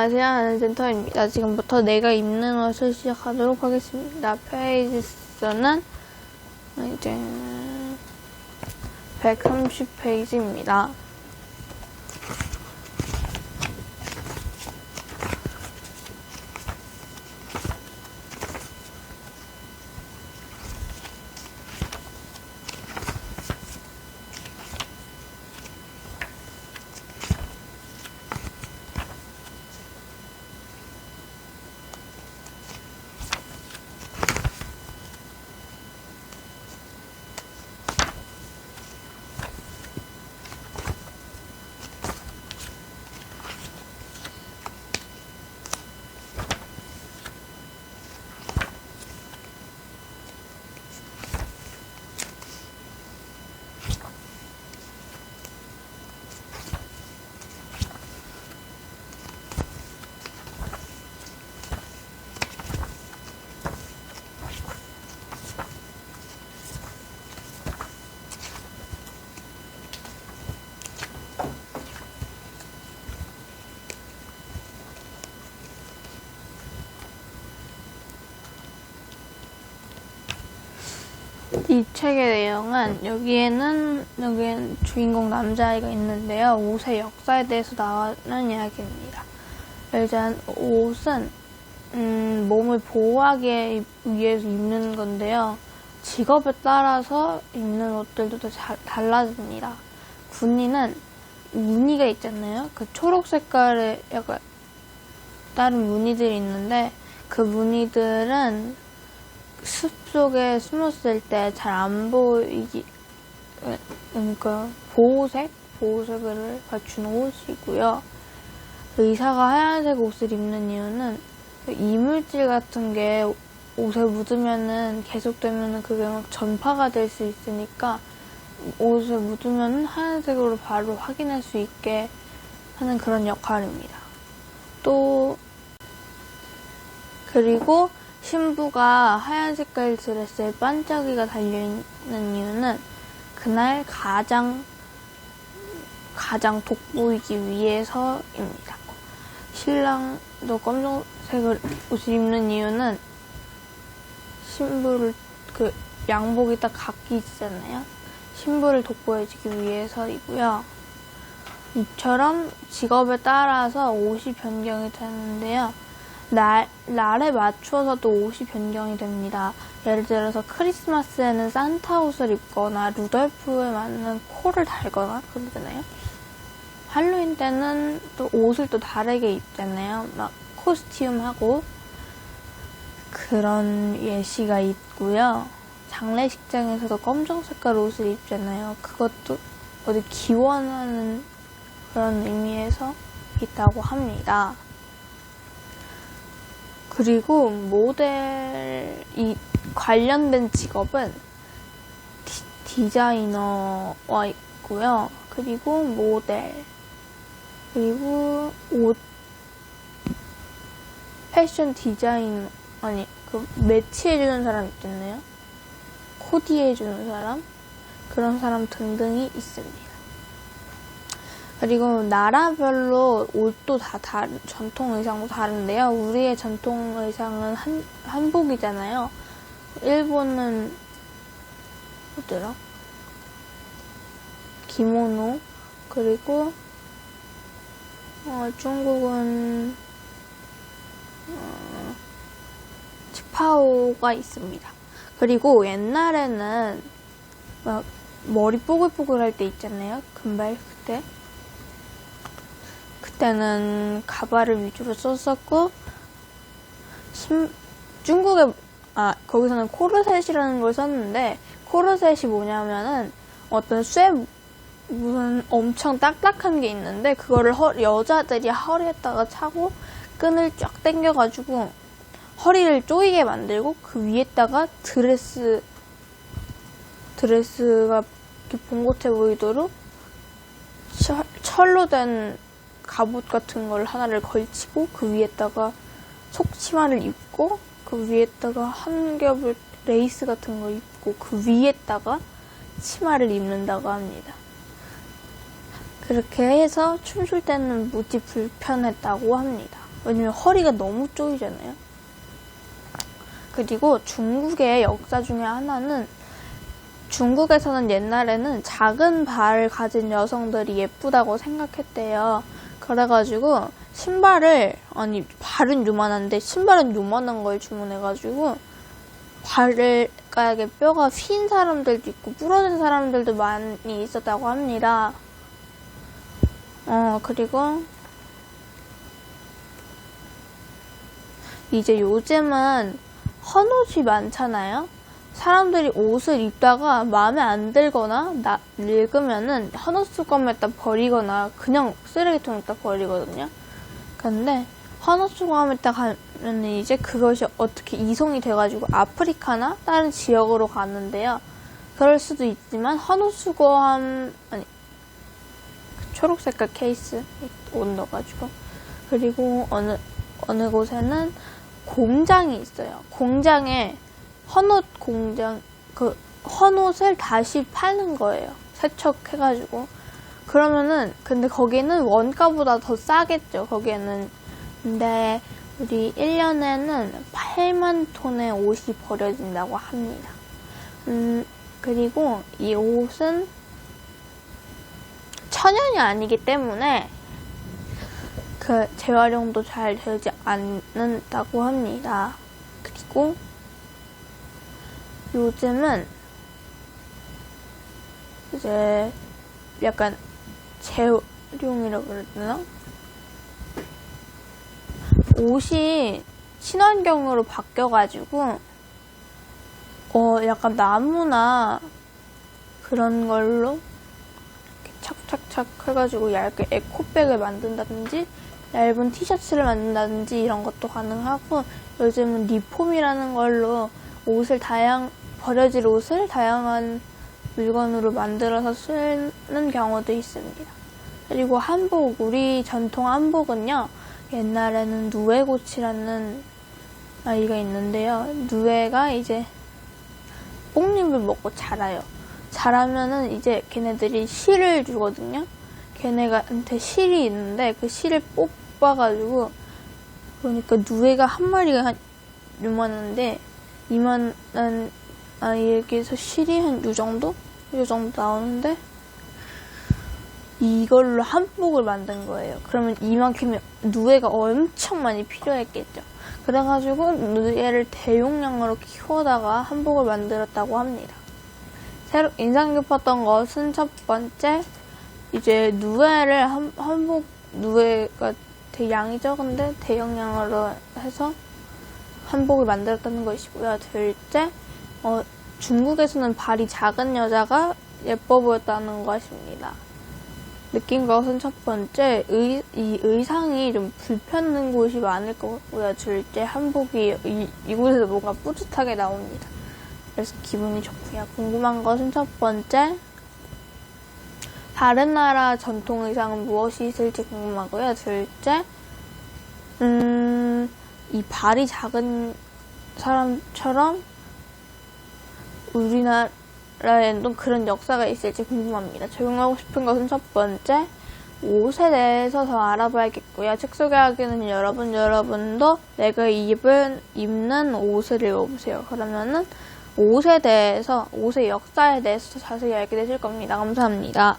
안녕하세요. 하는센터입니다. 지금부터 내가 입는 옷을 시작하도록 하겠습니다. 페이지 수는 이제 130페이지입니다. 이 책의 내용은 여기에는 여기엔 주인공 남자아이가 있는데요. 옷의 역사에 대해서 나오는 이야기입니다. 일단 옷은 음, 몸을 보호하기 입- 위해서 입는 건데요. 직업에 따라서 입는 옷들도 다 자- 달라집니다. 군인은 무늬가 있잖아요. 그 초록 색깔의 약간 다른 무늬들이 있는데 그 무늬들은 숲 속에 숨었을 때 잘 안 보이기 그러니까 보호색 보호색을 갖춘 옷이고요. 의사가 하얀색 옷을 입는 이유는 그 이물질 같은 게 옷에 묻으면은 계속되면은 그게 막 전파가 될 수 있으니까 옷에 묻으면 하얀색으로 바로 확인할 수 있게 하는 그런 역할입니다. 또 그리고 신부가 하얀 색깔 드레스에 반짝이가 달려있는 이유는 그날 가장 가장 돋보이기 위해서입니다. 신랑도 검정색을 옷을 입는 이유는 신부를 그 양복이 딱 각기잖아요. 신부를 돋보여주기 위해서이고요. 이처럼 직업에 따라서 옷이 변경이 되는데요. 날, 날에 맞춰서도 옷이 변경이 됩니다. 예를 들어서 크리스마스에는 산타 옷을 입거나 루돌프에 맞는 코를 달거나 그러잖아요. 할로윈 때는 또 옷을 또 다르게 입잖아요. 막 코스튬 하고 그런 예시가 있고요. 장례식장에서도 검정 색깔 옷을 입잖아요. 그것도 어디 기원하는 그런 의미에서 있다고 합니다. 그리고 모델 이 관련된 직업은 디, 자이너와 있고요. 그리고 모델 그리고 옷 패션 디자인 아니 그 매치해주는 사람 있잖아요. 코디해주는 사람 그런 사람 등등이 있습니다. 그리고 나라별로 옷도 다 다른 전통 의상도 다른데요. 우리의 전통 의상은 한, 한복이잖아요. 일본은 뭐더라? 기모노 그리고 어, 중국은 어, 치파오가 있습니다. 그리고 옛날에는 막 머리 뽀글뽀글 할 때 있잖아요. 금발 그때 그 때는 가발을 위주로 썼었고 심, 중국에 아 거기서는 코르셋이라는 걸 썼는데 코르셋이 뭐냐면은 어떤 쇠 무슨 엄청 딱딱한 게 있는데 그거를 허- 여자들이 허리에다가 차고 끈을 쫙 당겨가지고 허리를 조이게 만들고 그 위에다가 드레스 드레스가 이렇게 봉긋해 보이도록 철, 철로 된 갑옷 같은 걸 하나를 걸치고 그 위에다가 속치마를 입고 그 위에다가 한 겹을 레이스 같은 거 입고 그 위에다가 치마를 입는다고 합니다. 그렇게 해서 춤출 때는 무지 불편했다고 합니다. 왜냐면 허리가 너무 쪼이잖아요. 그리고 중국의 역사 중에 하나는 중국에서는 옛날에는 작은 발을 가진 여성들이 예쁘다고 생각했대요. 그래가지고 신발을 아니 발은 요만한데 신발은 요만한 걸 주문해가지고 발을 가게 뼈가 휜 사람들도 있고 부러진 사람들도 많이 있었다고 합니다. 어 그리고 이제 요즘은 헌옷이 많잖아요. 사람들이 옷을 입다가 마음에 안 들거나 나, 늙으면은 헌옷 수거함에다 버리거나 그냥 쓰레기통에다 버리거든요. 근데 헌옷 수거함에다 가면 이제 그것이 어떻게 이송이 돼가지고 아프리카나 다른 지역으로 가는데요. 그럴 수도 있지만 헌옷 수거함 아니 그 초록 색깔 케이스 옷 넣어가지고 그리고 어느 어느 곳에는 공장이 있어요. 공장에 헌옷 공장 그 헌옷을 다시 파는 거예요. 세척해가지고 그러면은 근데 거기는 원가보다 더 싸겠죠. 거기에는 근데 우리 1년에는 8만 톤의 옷이 버려진다고 합니다. 음 그리고 이 옷은 천연이 아니기 때문에 그 재활용도 잘 되지 않는다고 합니다. 그리고 요즘은 이제 약간 재활용이라고 그래야 되나? 옷이 친환경으로 바뀌어가지고 어 약간 나무나 그런 걸로 착착착 해가지고 얇게 에코백을 만든다든지 얇은 티셔츠를 만든다든지 이런 것도 가능하고 요즘은 리폼이라는 걸로 옷을 다양 버려질 옷을 다양한 물건으로 만들어서 쓰는 경우도 있습니다. 그리고 한복 우리 전통 한복은요 옛날에는 누에고치라는 아이가 있는데요 누에가 이제 뽕잎을 먹고 자라요. 자라면은 이제 걔네들이 실을 주거든요. 걔네가한테 실이 있는데 그 실을 뽑아가지고 그러니까 누에가 한 마리가 한 요만한데 이만한 아이에게서 실이 한 요 정도? 요 정도 나오는데 이걸로 한복을 만든 거예요. 그러면 이만큼의 누에가 엄청 많이 필요했겠죠. 그래가지고 누에를 대용량으로 키워다가 한복을 만들었다고 합니다. 새로 인상 깊었던 것은 첫 번째 이제 누에를 한, 한복 누에가 되게 양이 적은데 대용량으로 해서 한복을 만들었다는 것이고요. 둘째, 어, 중국에서는 발이 작은 여자가 예뻐 보였다는 것입니다. 느낀 것은 첫 번째, 의, 이 의상이 좀 불편한 곳이 많을 것 같고요. 둘째, 한복이 이, 이곳에서 뭔가 뿌듯하게 나옵니다. 그래서 기분이 좋고요. 궁금한 것은 첫 번째, 다른 나라 전통 의상은 무엇이 있을지 궁금하고요. 둘째, 음, 이 발이 작은 사람처럼 우리나라에도 그런 역사가 있을지 궁금합니다. 적용하고 싶은 것은 첫 번째, 옷에 대해서 더 알아봐야겠고요. 책 소개하기는 여러분, 여러분도 내가 입은, 입는 옷을 입어보세요. 그러면은 옷에 대해서, 옷의 역사에 대해서 자세히 알게 되실 겁니다. 감사합니다.